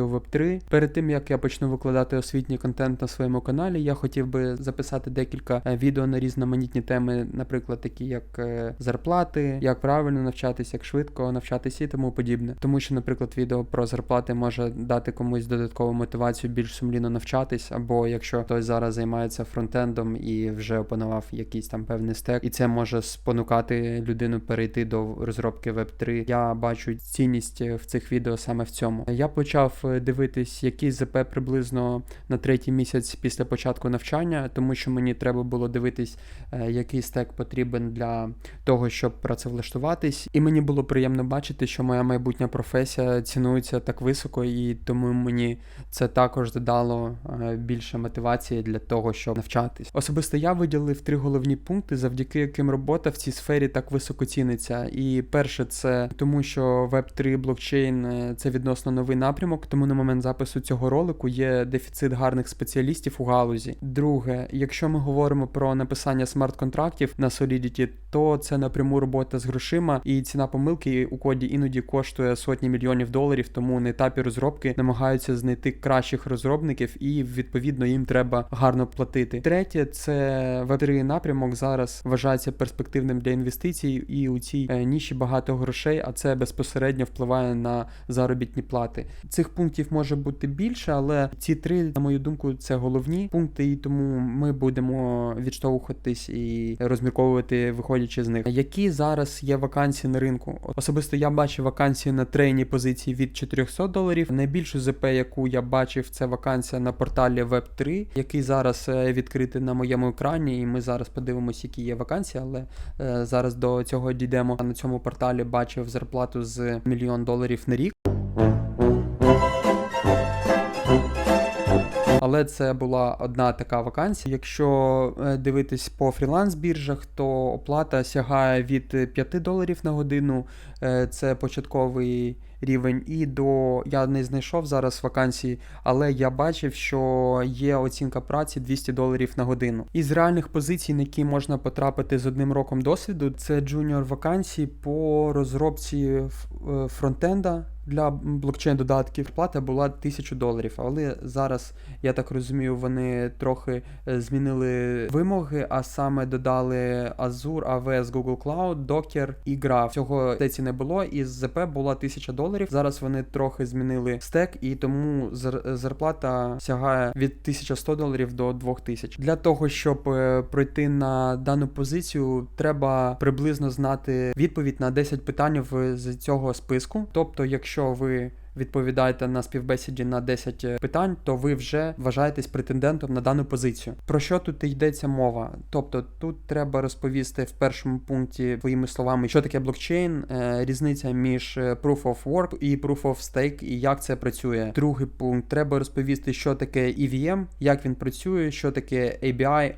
у Web3. Перед тим як я почну викладати освітній контент на своєму каналі, я хотів би записати декілька е, відео на різноманітні теми, наприклад, такі як е, зарплати, як правильно навчатись, як швидко навчатися і тому подібне. Тому що, наприклад, відео про зарплати може дати комусь додаткову мотивацію більш сумлінно навчатись, або якщо хтось зараз займається фронтендом і вже опанував якийсь там певний стек, і це може спонукати людину перейти до розробки Web3. Я бачу цінність в цих відео саме в цьому. Я почав е, дивитись, який ЗП приблизно на третій місяць після початку навчання, тому що мені треба було дивитись, е, який стек потрібен для того, щоб працевлаштуватись. І мені було приємно бачити, що моя майбутня професія цінується так високо, і тому мені це також додало е, більше мотивації для того, щоб навчатись. Особисто я виділив три головні пункти, завдяки яким робота в цій сфері так високо ціниться. І перше, це тому, що Web3 блокчейн е, це відносно новий напрямок, тому на момент запису цього ролику є дефіцит гарних спеціалістів у галузі. Друге, якщо ми говоримо про написання смарт-контрактів на Solidity, то це напряму робота з грошима, і ціна помилки у коді іноді коштує сотні мільйонів доларів, тому на етапі розробки намагаються знайти кращих розробників, і відповідно їм треба гарно платити. Третє, це Web3 напрямок зараз вважається перспективним для інвестицій, і у цій е, ніші багато грошей, а це безпосередньо впливає на заробітні плати. Цих пунктів може бути більше, але ці три, на мою думку, це головні пункти, і тому ми будемо відштовхуватись і розмірковувати, виходячи з них. Які зараз є вакансії на ринку? Особисто я бачив вакансії на трейні позиції від 400 доларів. Найбільшу ЗП, яку я бачив, це вакансія на порталі Web3, який зараз е, відкритий на моєму екрані, і ми зараз подивимося, які є вакансії, але е, зараз до цього дійдемо. На цьому порталі бачив зарплату з мільйон доларів на рік. Але це була одна така вакансія. Якщо е, дивитись по фріланс-біржах, то оплата сягає від 5 доларів на годину. Е, Це початковий рівень. І до я не знайшов зараз вакансії, але я бачив, що є оцінка праці 200 доларів на годину. Із реальних позицій, на які можна потрапити з одним роком досвіду, це джуніор вакансії по розробці е, фронтенда. Для блокчейн додатків плата була 1000 доларів, але зараз, я так розумію, вони трохи е, змінили вимоги, а саме додали Azure, AWS, Google Cloud, Docker і Graph. Цього теці не було, і з ЗП була 1000 доларів. Зараз вони трохи змінили стек, і тому зар- зарплата сягає від 1100 доларів до 2000. Для того, щоб е, пройти на дану позицію, треба приблизно знати відповідь на 10 питань з цього списку. Тобто, якщо ви відповідаєте на співбесіді на 10 питань, то ви вже вважаєтесь претендентом на дану позицію. Про що тут йдеться мова? Тобто тут треба розповісти в першому пункті своїми словами, що таке блокчейн, е, різниця між е, Proof of Work і Proof of Stake, і як це працює. Другий пункт треба розповісти, що таке EVM, як він працює, що таке ABI,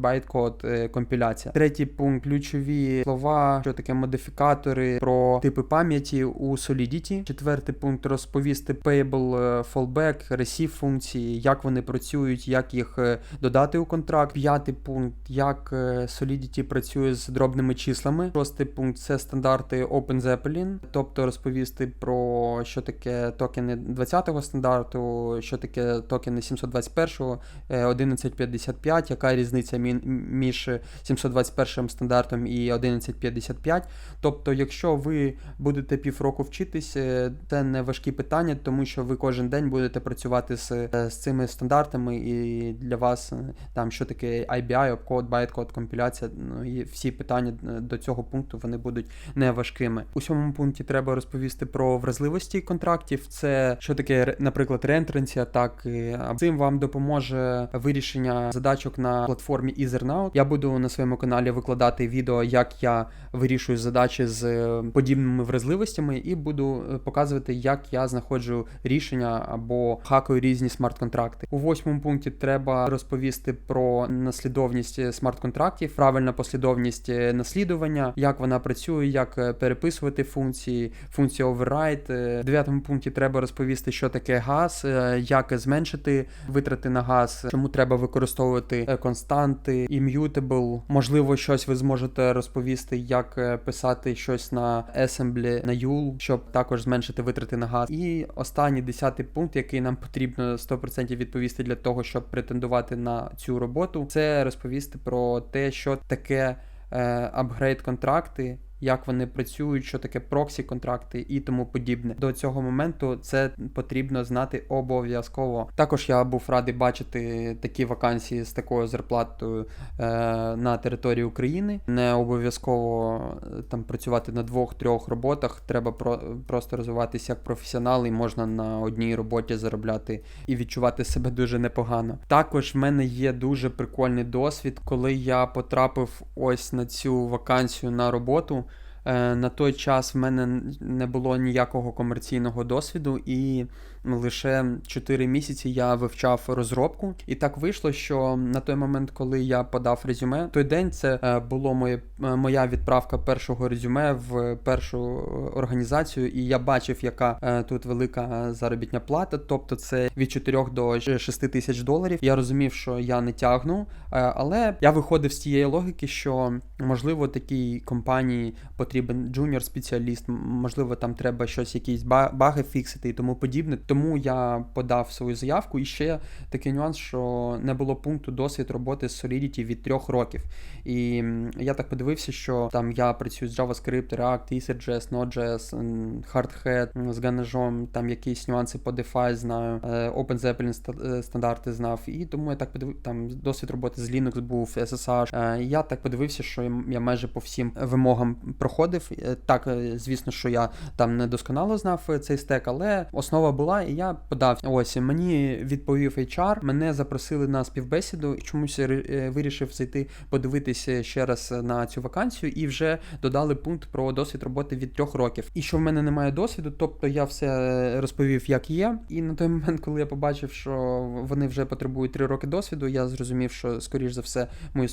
Bytecode, е, компіляція. Третій пункт ключові слова, що таке модифікатори, про типи пам'яті у Solidity. Четвертий пункт розповісти payable е, fallback, receive функції, як вони працюють, як їх е, додати у контракт. П'ятий пункт, як е, Solidity працює з дробними числами. Шостий пункт це стандарти OpenZeppelin, тобто розповісти про що таке токени 20-го стандарту, що таке токени 721-го, е, 1155, яка різниця між 721 стандартом і 1155. Тобто, якщо ви будете півроку вчитись, е, це не важкі питання, тому що ви кожен день будете працювати з, е, з цими стандартами, і для вас е, там що таке IBI, opcode, bytecode, компіляція, ну і всі питання е, до цього пункту вони будуть не важкими. У сьомому пункті треба розповісти про вразливості контрактів. Це що таке, наприклад, реентренсі атаки. Цим вам допоможе вирішення задачок на платформі Ethernout. Я буду на своєму каналі викладати відео, як я вирішую задачі з подібними вразливостями, і буду показувати, як я знаходжу рішення або хакаю різні смарт-контракти. У восьмому пункті треба розповісти про наслідовність смарт-контрактів, правильна послідовність наслідування, як вона працює, як е, переписувати функції, функція override. Е, В дев'ятому пункті треба розповісти, що таке газ, е, як зменшити витрати на газ, чому треба використовувати константи, immutable. Можливо, щось ви зможете розповісти, як писати щось на assembly, на YUL, щоб також зменшити витрати на газ. Час. І останній десятий пункт, який нам потрібно 100% відповісти для того, щоб претендувати на цю роботу, це розповісти про те, що таке апгрейд контракти. Як вони працюють, що таке проксі контракти і тому подібне. До цього моменту це потрібно знати обов'язково. Також я був радий бачити такі вакансії з такою зарплатою е, на території України. Не обов'язково е, там працювати на двох-трьох роботах. Треба про просто розвиватися як професіонал, і можна на одній роботі заробляти і відчувати себе дуже непогано. Також в мене є дуже прикольний досвід, коли я потрапив ось на цю вакансію на роботу. Е, на той час в мене не було ніякого комерційного досвіду, і лише 4 місяці я вивчав розробку. І так вийшло, що на той момент, коли я подав резюме, той день це е, було моє, е, моя відправка першого резюме в першу організацію, і я бачив, яка тут велика заробітня плата, тобто це від 4 до 6 тисяч доларів. Я розумів, що я не тягну, але я виходив з тієї логіки, що можливо такій компанії потрібен джуніор-спеціаліст, можливо, там треба щось, якісь баги фіксити і тому подібне. Тому я подав свою заявку. І ще такий нюанс, що не було пункту досвід роботи з Solidity від трьох років. І я так подивився, що там я працюю з JavaScript, React, EasyJS, Node.js, Hardhead, з Ганежом, там якісь нюанси по DeFi знаю, OpenZeppelin стандарти знав. І тому я так подивився, там досвід роботи з Linux був, SSH. Я так подивився, що я майже по всім вимогам проходив. Так, звісно, що я там не досконало знав цей стек, але основа була, і я подав. Ось мені відповів HR, мене запросили на співбесіду, чомусь вирішив зайти подивитися ще раз на цю вакансію, і вже додали пункт про досвід роботи від трьох років. І що в мене немає досвіду, тобто я все розповів, як є. І на той момент, коли я побачив, що вони вже потребують три роки досвіду, я зрозумів, що скоріш за все мою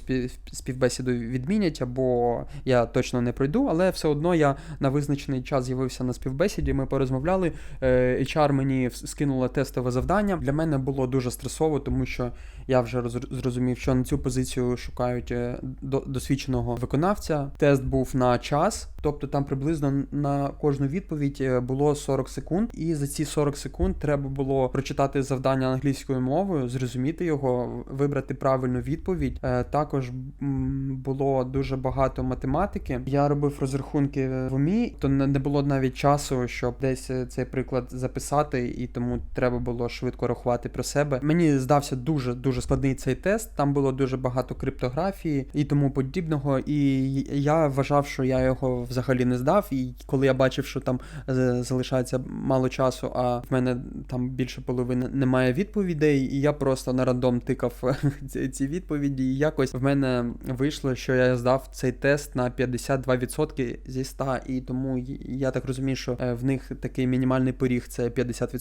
співбесіду відмінять, або я точно не пройду, але все одно я на визначений час з'явився на співбесіді. Ми порозмовляли. HR мені скинула тестове завдання. Для мене було дуже стресово, тому що я вже зрозумів, що на цю позицію шукають е, досвідченого виконавця. Тест був на час, тобто там приблизно на кожну відповідь е, було 40 секунд, і за ці 40 секунд треба було прочитати завдання англійською мовою, зрозуміти його, вибрати правильну відповідь. Е, також було дуже багато математики. Я робив розрахунки в умі, то не було навіть часу, щоб десь цей приклад записати, і тому треба було швидко рахувати про себе. Мені здався дуже дуже складний цей тест. Там було дуже багато криптографії і тому подібного. І я вважав, що я його взагалі не здав. І коли я бачив, що там е, залишається мало часу, а в мене там більше половини немає відповідей, і я просто на рандом тикав ці відповіді. І якось в мене вийшло, що я здав цей тест на 52% зі 100, і тому я так розумію, що е, в них такий мінімальний поріг це 50%,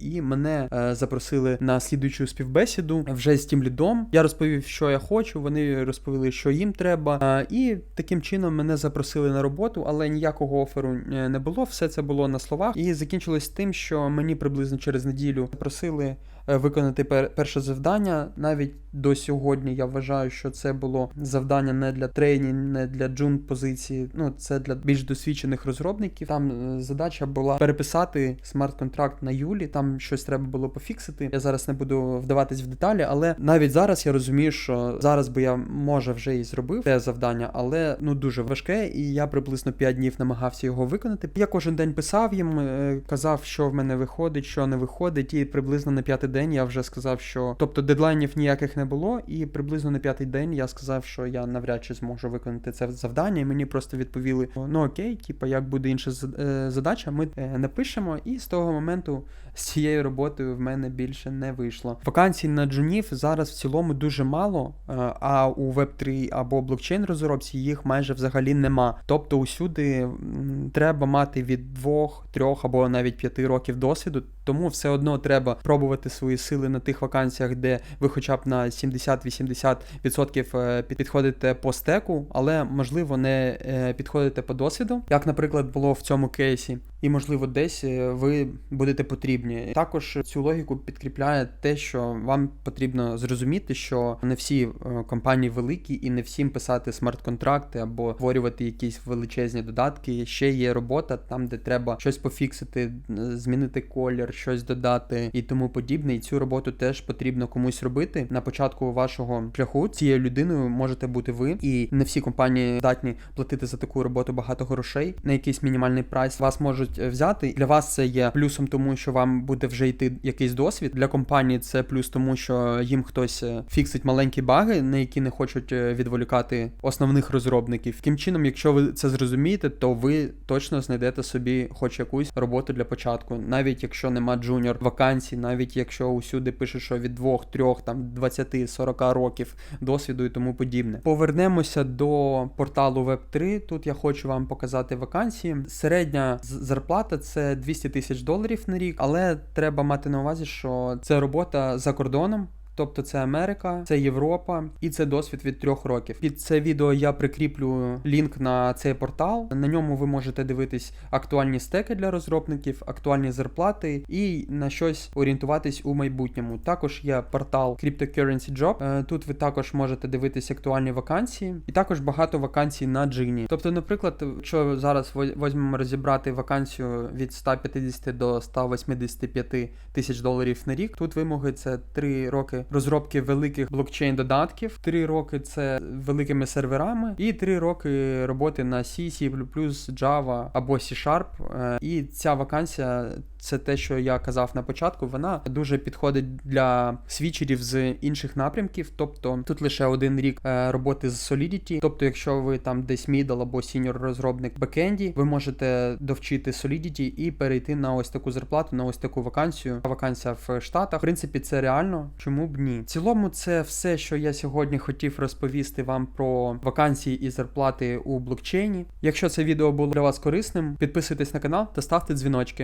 і мене е, запросили на слідуючу співбесіду вже з тим лідом. Я розповів, що я хочу. Вони розповіли, що їм треба. Е, і таким чином мене запросили на роботу, але ніякого оферу е, не було. Все це було на словах. І закінчилось тим, що мені приблизно через неділю запросили. Е, виконати перше завдання. Навіть до сьогодні я вважаю, що це було завдання не для трейні, не для джун позиції. Ну це для більш досвідчених розробників. Там е, задача була переписати смарт-контракт на Юлі. Там щось треба було пофіксити. Я зараз не буду вдаватись в деталі, але навіть зараз я розумію, що зараз би я може вже і зробив те завдання, але ну дуже важке, і я приблизно 5 днів намагався його виконати. Я кожен день писав їм, е, казав, що в мене виходить, що не виходить, і приблизно на п'ятий день я вже сказав, що тобто дедлайнів ніяких не було, і приблизно на п'ятий день я сказав, що я навряд чи зможу виконати це завдання. І мені просто відповіли: ну окей, типу, як буде інша е, задача, ми е, напишемо. І з того моменту з цією роботою в мене більше не вийшло. Вакансій на джунів зараз в цілому дуже мало, е, а у Web3 або блокчейн розробці їх майже взагалі нема. Тобто усюди треба мати від двох, трьох або навіть п'яти років досвіду. Тому все одно треба пробувати свої сили на тих вакансіях, де ви хоча б на 70-80% е, підходите по стеку, але можливо не е, підходите по досвіду, як, наприклад, було в цьому кейсі. І, можливо, десь е, ви будете потрібні. Також цю логіку підкріпляє те, що вам потрібно зрозуміти, що не всі е, компанії великі, і не всім писати смарт-контракти або створювати якісь величезні додатки. Ще є робота там, де треба щось пофіксити, змінити колір, щось додати і тому подібне. І цю роботу теж потрібно комусь робити. На початку вашого шляху цією людиною можете бути ви, і не всі компанії здатні платити за таку роботу багато грошей на якийсь мінімальний прайс. Вас можуть е, взяти. Для вас це є плюсом, тому що вам буде вже йти якийсь досвід. Для компанії це плюс, тому що їм хтось е, фіксить маленькі баги, на які не хочуть е, відволікати основних розробників. Таким чином, якщо ви це зрозумієте, то ви точно знайдете собі хоч якусь роботу для початку, навіть якщо нема джуніор вакансій, навіть якщо усюди пише, що від 2, 3, там 20, 40 років досвіду і тому подібне. Повернемося до порталу Web3. Тут я хочу вам показати вакансії. Середня з- зарплата це 200 тисяч доларів на рік, але треба мати на увазі, що це робота за кордоном. Тобто це Америка, це Європа і це досвід від трьох років. Під це відео я прикріплю лінк на цей портал. На ньому ви можете дивитись актуальні стеки для розробників, актуальні зарплати і на щось орієнтуватись у майбутньому. Також є портал Cryptocurrency Job. Е, Тут ви також можете дивитись актуальні вакансії, і також багато вакансій на джині. Тобто, наприклад, якщо зараз во- візьмемо розібрати вакансію від 150 до 185 тисяч доларів на рік. Тут вимоги це 3 роки розробки великих блокчейн додатків, 3 роки це великими серверами, і 3 роки роботи на C, C++, Java або C-Sharp. Е, І ця вакансія це те, що я казав на початку. Вона дуже підходить для свічерів з інших напрямків. Тобто тут лише один рік е, роботи з Solidity. Тобто, якщо ви там десь middle або senior розробник бекенді, ви можете довчити Solidity і перейти на ось таку зарплату, на ось таку вакансію. Вакансія в Штатах. В принципі, це реально. Чому б ні? В цілому, це все, що я сьогодні хотів розповісти вам про вакансії і зарплати у блокчейні. Якщо це відео було для вас корисним, підписуйтесь на канал та ставте дзвіночки.